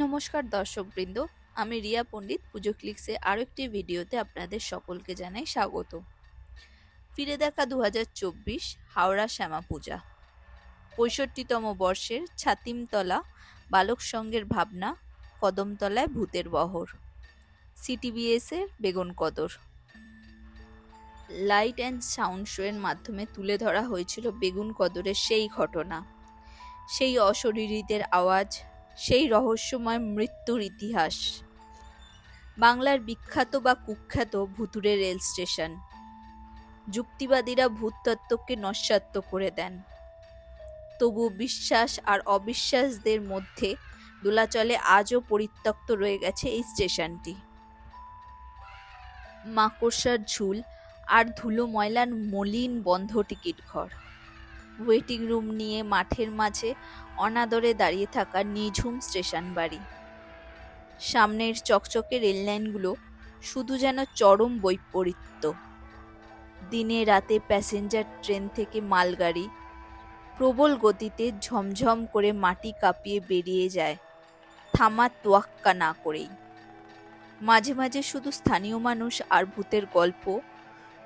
নমস্কার দর্শকবৃন্দ, আমি রিয়া পণ্ডিত পুজো ক্লিক্সে আরও একটি ভিডিওতে আপনাদের সকলকে জানাই স্বাগত। ফিরে দেখা দু হাওড়া শ্যামা পূজা। পঁয়ষট্টিতম বর্ষের ছাতিমতলা, বালক সঙ্গের ভাবনা, কদমতলায় ভূতের বহর। সিটিবিএস এর বেগুন কদর। লাইট অ্যান্ড সাউন্ড শোয়ের মাধ্যমে তুলে ধরা হয়েছিল বেগুন কদরের সেই ঘটনা। সেই অশরীরীদের আওয়াজ সেই রহস্যময় মৃত্যুর ইতিহাস। বাংলার বিখ্যাত বা কুখ্যাত ভুতুরে রেল স্টেশন। যুক্তিবাদীরা ভূতত্ত্বকে নস্যাত্ব করে দেন। তবু বিশ্বাস আর অবিশ্বাসদের মধ্যে দোলাচলে আজও পরিত্যক্ত রয়ে গেছে এই স্টেশনটি। মাকড়সার ঝুল আর ধুলো ময়লার মলিন বন্ধ টিকিট ঘর। ওয়েটিং রুম নিয়ে মাঠের মাঝে অনাদরে দাঁড়িয়ে থাকা নিঝুম স্টেশন বাড়ি। সামনের চকচকে রেললাইনগুলো শুধু যেন চরম বৈপরীত্য। দিনে রাতে প্যাসেঞ্জার ট্রেন থেকে মালগাড়ি প্রবল গতিতে ঝমঝম করে মাটি কাঁপিয়ে বেরিয়ে যায়, থামা তোয়াক্কা না করেই। মাঝে মাঝে শুধু স্থানীয় মানুষ আর ভূতের গল্প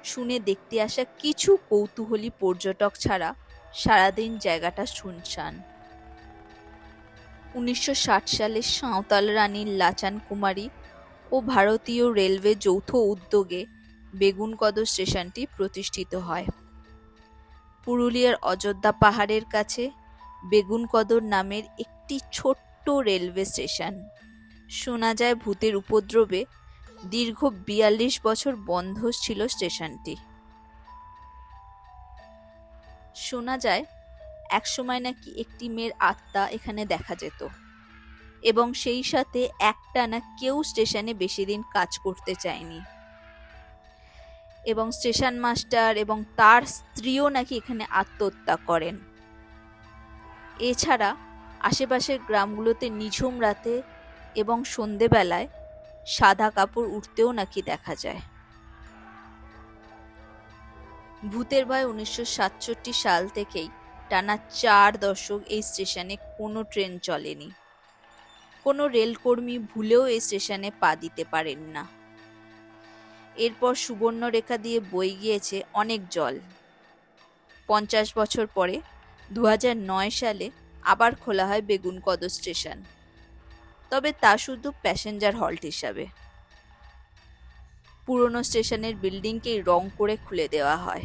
শুনে দেখতে আসা কিছু কৌতূহলী পর্যটক ছাড়া সারাদিন জায়গাটা শুনশান। উনিশশো সালে সাঁওতাল রানীর লাচান কুমারী ও ভারতীয় রেলওয়ে যৌথ উদ্যোগে বেগুনকদর স্টেশনটি প্রতিষ্ঠিত হয়। পুরুলিয়ার অযোধ্যা পাহাড়ের কাছে বেগুনকদর নামের একটি ছোট্ট রেলওয়ে স্টেশন। শোনা যায় ভূতের উপদ্রবে দীর্ঘ বিয়াল্লিশ বছর বন্ধ ছিল স্টেশনটি। শোনা যায়, একসময় নাকি একটি মেয়ের আত্মা এখানে দেখা যেত এবং সেই সাথে একটানা কেউ স্টেশনে বেশি দিন কাজ করতে চায়নি। এবং স্টেশন মাস্টার এবং তার স্ত্রীও নাকি এখানে আত্মহত্যা করেন। এছাড়া আশেপাশের গ্রামগুলোতে নিঝুম রাতে এবং সন্ধেবেলায় সাদা কাপড় উঠতেও নাকি দেখা যায়। ভূতের ভয় উনিশশো সাতষট্টি সাল থেকেই টানা চার দশক এই স্টেশনে কোনো ট্রেন চলেনি। কোনো রেলকর্মী ভুলেও এই স্টেশনে পা দিতে পারেন না। এরপর সুবর্ণরেখা দিয়ে বয়ে গিয়েছে অনেক জল। পঞ্চাশ বছর পরে দু সালে আবার খোলা হয় বেগুনকদ স্টেশন। তবে তা শুধু প্যাসেঞ্জার হল্ট হিসাবে। পুরনো স্টেশনের বিল্ডিংকেই রং করে খুলে দেওয়া হয়।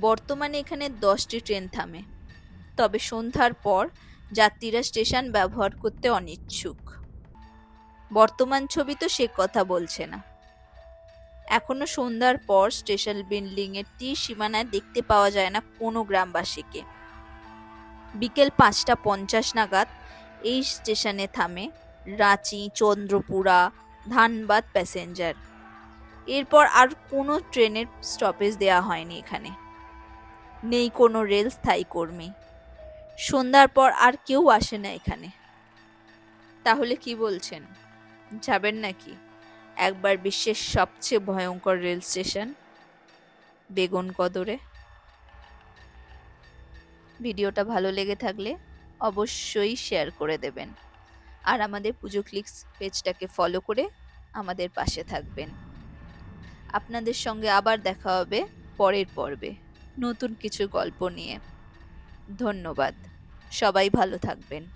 বর্তমানে এখানে দশটি ট্রেন থামে। তবে সন্ধ্যার পর যাত্রীরা স্টেশন ব্যবহার করতে অনিচ্ছুক। বর্তমান ছবি তো সে কথা বলছে না। এখনও সন্ধ্যার পর স্টেশন বিল্ডিং এর তীর সীমানায় দেখতে পাওয়া যায় না কোনো গ্রামবাসীকে। বিকেল পাঁচটা পঞ্চাশ নাগাদ এই স্টেশনে থামে রাঁচি, চন্দ্রপুরা ধানবাদ প্যাসেঞ্জার। এরপর আর কোনো ট্রেনের স্টপেজ দেওয়া হয়নি এখানে। নেই কোনো রেল স্থায়ী কর্মী। সন্ধ্যার পর আর কেউ আসে না এখানে। তাহলে কি বলছেন? যাবেন নাকি? একবার বিশ্বের সবচেয়ে ভয়ঙ্কর রেল স্টেশন, বেগুন কদরে। ভিডিওটা ভালো লেগে থাকলে অবশ্যই শেয়ার করে দেবেন। আর আমাদের পুজো ক্লিক্স পেজটাকে ফলো করে আমাদের পাশে থাকবেন। আপনাদের সঙ্গে আবার দেখা হবে পরের পর্বে নতুন কিছু গল্প নিয়ে। ধন্যবাদ। সবাই ভালো থাকবেন।